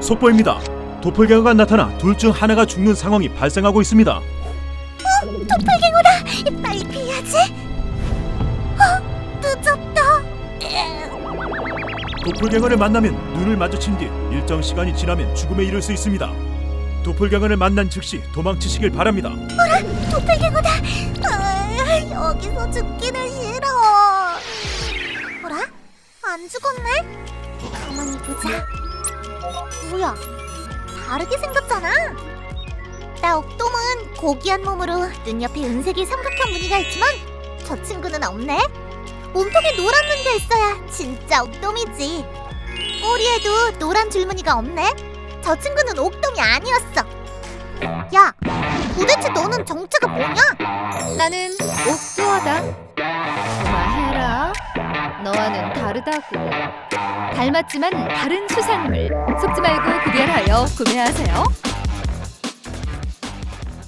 속보입니다. 도플갱어가 나타나 둘 중 하나가 죽는 상황이 발생하고 있습니다. 도플갱어다! 빨리 피해야지. 어, 늦었다. 도플갱어를 만나면 눈을 마주친 뒤 일정 시간이 지나면 죽음에 이를 수 있습니다. 도플갱어를 만난 즉시 도망치시길 바랍니다. 도플갱어다. 아, 여기서 죽기는 싫어. 뭐라? 안 죽었네? 가만히 보자. 뭐야? 다르게 생겼잖아. 나 옥돔은 고귀한 몸으로 눈 옆에 은색의 삼각형 무늬가 있지만 저 친구는 없네. 몸통에 노란 무늬가 있어야 진짜 옥돔이지. 꼬리에도 노란 줄무늬가 없네. 저 친구는 옥돔이 아니었어. 야, 도대체 너는 정체가 뭐냐? 나는 옥조하다. 다르다고. 닮았지만 다른 수산물. 속지 말고 구별하여 구매하세요.